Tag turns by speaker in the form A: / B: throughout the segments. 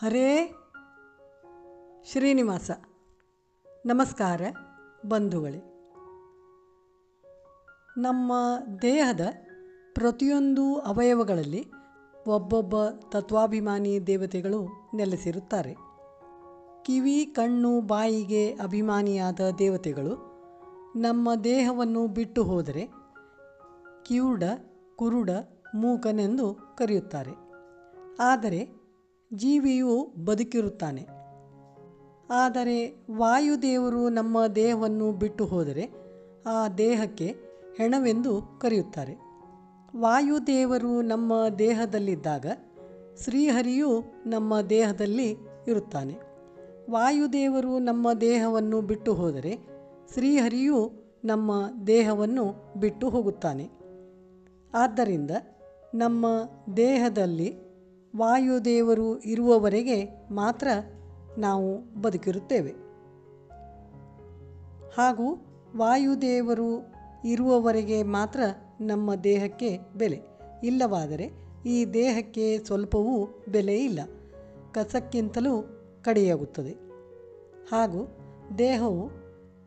A: ಹರೇ ಶ್ರೀನಿವಾಸ. ನಮಸ್ಕಾರ ಬಂಧುಗಳೇ. ನಮ್ಮ ದೇಹದ ಪ್ರತಿಯೊಂದು ಅವಯವಗಳಲ್ಲಿ ಒಬ್ಬೊಬ್ಬ ತತ್ವಾಭಿಮಾನಿ ದೇವತೆಗಳು ನೆಲೆಸಿರುತ್ತಾರೆ. ಕಿವಿ, ಕಣ್ಣು, ಬಾಯಿಗೆ ಅಭಿಮಾನಿಯಾದ ದೇವತೆಗಳು ನಮ್ಮ ದೇಹವನ್ನು ಬಿಟ್ಟು ಹೋದರೆ ಕಿವುಡ, ಕುರುಡ, ಮೂಕನೆಂದು ಕರೆಯುತ್ತಾರೆ. ಆದರೆ ಜೀವಿಯು ಬದುಕಿರುತ್ತಾನೆ. ಆದರೆ ವಾಯುದೇವರು ನಮ್ಮ ದೇಹವನ್ನು ಬಿಟ್ಟು ಹೋದರೆ ಆ ದೇಹಕ್ಕೆ ಹೆಣವೆಂದು ಕರೆಯುತ್ತಾರೆ. ವಾಯುದೇವರು ನಮ್ಮ ದೇಹದಲ್ಲಿದ್ದಾಗ ಶ್ರೀಹರಿಯು ನಮ್ಮ ದೇಹದಲ್ಲಿ ಇರುತ್ತಾನೆ. ವಾಯುದೇವರು ನಮ್ಮ ದೇಹವನ್ನು ಬಿಟ್ಟು ಹೋದರೆ ಶ್ರೀಹರಿಯು ನಮ್ಮ ದೇಹವನ್ನು ಬಿಟ್ಟು ಹೋಗುತ್ತಾನೆ. ಆದ್ದರಿಂದ ನಮ್ಮ ದೇಹದಲ್ಲಿ ವಾಯುದೇವರು ಇರುವವರೆಗೆ ಮಾತ್ರ ನಾವು ಬದುಕಿರುತ್ತೇವೆ. ಹಾಗೂ ವಾಯುದೇವರು ಇರುವವರೆಗೆ ಮಾತ್ರ ನಮ್ಮ ದೇಹಕ್ಕೆ ಬೆಲೆ. ಇಲ್ಲವಾದರೆ ಈ ದೇಹಕ್ಕೆ ಸ್ವಲ್ಪವೂ ಬೆಲೆ ಇಲ್ಲ. ಕಸಕ್ಕಿಂತಲೂ ಕಡೆಯಾಗುತ್ತದೆ ಹಾಗೂ ದೇಹವು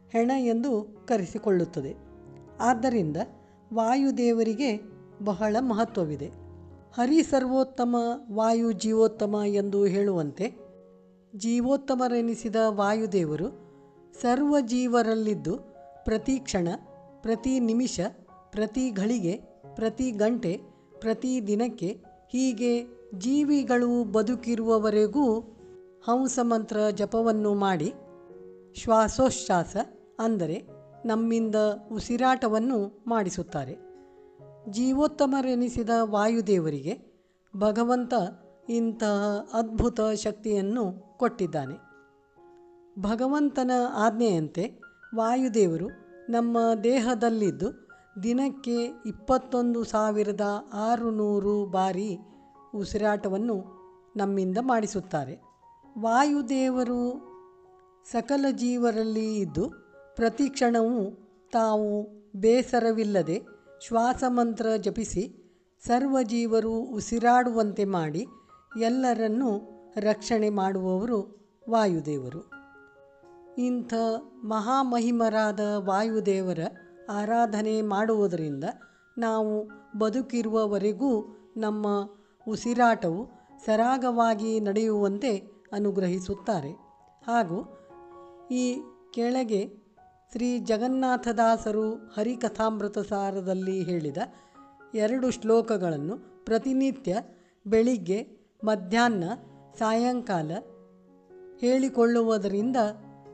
A: ಹೆಣ ಎಂದು ಕರೆಸಿಕೊಳ್ಳುತ್ತದೆ. ಆದ್ದರಿಂದ ವಾಯುದೇವರಿಗೆ ಬಹಳ ಮಹತ್ವವಿದೆ. ಹರಿ ಸರ್ವೋತ್ತಮ ವಾಯು ಜೀವೋತ್ತಮ ಎಂದು ಹೇಳುವಂತೆ ಜೀವೋತ್ತಮರೆನಿಸಿದ ವಾಯುದೇವರು ಸರ್ವ ಜೀವರಲ್ಲಿದ್ದು ಪ್ರತಿ ಕ್ಷಣ, ಪ್ರತಿ ನಿಮಿಷ, ಪ್ರತಿ ಘಳಿಗೆ, ಪ್ರತಿ ಗಂಟೆ, ಪ್ರತಿ ದಿನಕ್ಕೆ ಹೀಗೆ ಜೀವಿಗಳು ಬದುಕಿರುವವರೆಗೂ ಹಂಸಮಂತ್ರ ಜಪವನ್ನು ಮಾಡಿ ಶ್ವಾಸೋಚ್ಛ್ವಾಸ ಅಂದರೆ ನಮ್ಮಿಂದ ಉಸಿರಾಟವನ್ನು ಮಾಡಿಸುತ್ತಾರೆ. ಜೀವೋತ್ತಮರೆನಿಸಿದ ವಾಯುದೇವರಿಗೆ ಭಗವಂತ ಇಂತಹ ಅದ್ಭುತ ಶಕ್ತಿಯನ್ನು ಕೊಟ್ಟಿದ್ದಾನೆ. ಭಗವಂತನ ಆಜ್ಞೆಯಂತೆ ವಾಯುದೇವರು ನಮ್ಮ ದೇಹದಲ್ಲಿದ್ದು ದಿನಕ್ಕೆ ಇಪ್ಪತ್ತೊಂದು ಸಾವಿರದ ಆರುನೂರು ಬಾರಿ ಉಸಿರಾಟವನ್ನು ನಮ್ಮಿಂದ ಮಾಡಿಸುತ್ತಾರೆ. ವಾಯುದೇವರು ಸಕಲ ಜೀವರಲ್ಲಿ ಇದ್ದು ಪ್ರತಿ ಕ್ಷಣವೂ ತಾವು ಬೇಸರವಿಲ್ಲದೆ ಶ್ವಾಸಮಂತ್ರ ಜಪಿಸಿ ಸರ್ವಜೀವರು ಉಸಿರಾಡುವಂತೆ ಮಾಡಿ ಎಲ್ಲರನ್ನೂ ರಕ್ಷಣೆ ಮಾಡುವವರು ವಾಯುದೇವರು. ಇಂಥ ಮಹಾಮಹಿಮರಾದ ವಾಯುದೇವರ ಆರಾಧನೆ ಮಾಡುವುದರಿಂದ ನಾವು ಬದುಕಿರುವವರೆಗೂ ನಮ್ಮ ಉಸಿರಾಟವು ಸರಾಗವಾಗಿ ನಡೆಯುವಂತೆ ಅನುಗ್ರಹಿಸುತ್ತಾರೆ. ಹಾಗೂ ಈ ಕೆಳಗೆ ಶ್ರೀ ಜಗನ್ನಾಥದಾಸರು ಹರಿಕಥಾಮೃತ ಸಾರದಲ್ಲಿ ಹೇಳಿದ ಎರಡು ಶ್ಲೋಕಗಳನ್ನು ಪ್ರತಿನಿತ್ಯ ಬೆಳಿಗ್ಗೆ, ಮಧ್ಯಾಹ್ನ, ಸಾಯಂಕಾಲ ಹೇಳಿಕೊಳ್ಳುವುದರಿಂದ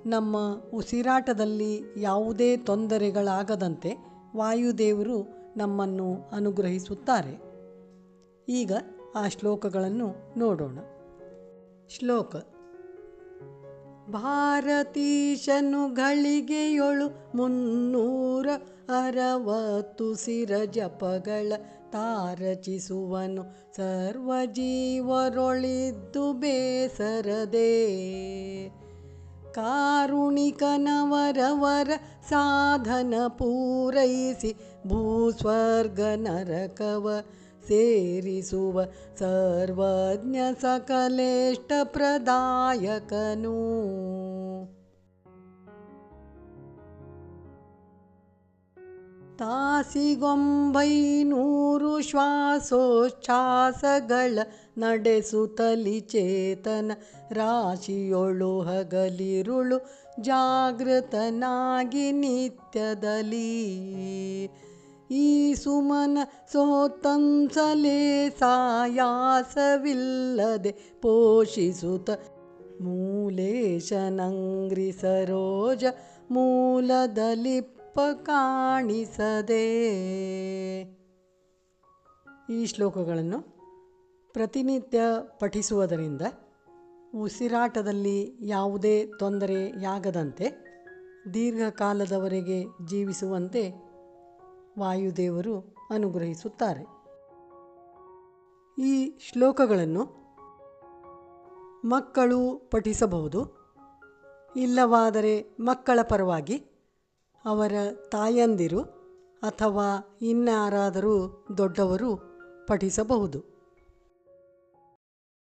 A: ನಮ್ಮ ಉಸಿರಾಟದಲ್ಲಿ ಯಾವುದೇ ತೊಂದರೆಗಳಾಗದಂತೆ ವಾಯುದೇವರು ನಮ್ಮನ್ನು ಅನುಗ್ರಹಿಸುತ್ತಾರೆ. ಈಗ ಆ ಶ್ಲೋಕಗಳನ್ನು ನೋಡೋಣ. ಶ್ಲೋಕ ಭಾರತೀಶನು ಗಳಿಗೆಯೊಳು ಮುನ್ನೂರ ಅರವತ್ತು ಸಿರ ಜಪಗಳ ತಾರಚಿಸುವನು. ಸರ್ವ ಜೀವರೊಳಿದ್ದು ಬೇಸರದೆ ಕಾರುಣಿಕನವರವರ ಸಾಧನ ಪೂರೈಸಿ ಭೂಸ್ವರ್ಗ ನರಕವ ಸೇರಿಸುವ ಸರ್ವಜ್ಞ ಸಕಲೇಷ್ಟ ಪ್ರದಾಯಕನು. ತಾಸಿಗೊಂಬೈನೂರು ಶ್ವಾಸೋಚ್ಛ್ವಾಸಗಳ ನಡೆಸುತ್ತಲಿ ಚೇತನ ರಾಶಿಯೊಳು ಹಗಲಿರುಳು ಜಾಗೃತನಾಗಿ ನಿತ್ಯದಲ್ಲಿ ಈ ಸುಮನ ಸೋತಂಸಲೆ ಸಾಯಾಸವಿಲ್ಲದೆ ಪೋಷಿಸುತ್ತ ಮೂಲೇಶನಂಗ್ರಿ ಸರೋಜ ಮೂಲದಲಿಪ್ಪ ಕಾಣಿಸದೆ. ಈ ಶ್ಲೋಕಗಳನ್ನು ಪ್ರತಿನಿತ್ಯ ಪಠಿಸುವುದರಿಂದ ಉಸಿರಾಟದಲ್ಲಿ ಯಾವುದೇ ತೊಂದರೆಯಾಗದಂತೆ ದೀರ್ಘಕಾಲದವರೆಗೆ ಜೀವಿಸುವಂತೆ ವಾಯುದೇವರು ಅನುಗ್ರಹಿಸುತ್ತಾರೆ. ಈ ಶ್ಲೋಕಗಳನ್ನು ಮಕ್ಕಳು ಪಠಿಸಬಹುದು. ಇಲ್ಲವಾದರೆ ಮಕ್ಕಳ ಪರವಾಗಿ ಅವರ ತಾಯಂದಿರು ಅಥವಾ ಇನ್ನಾರಾದರೂ ದೊಡ್ಡವರು ಪಠಿಸಬಹುದು.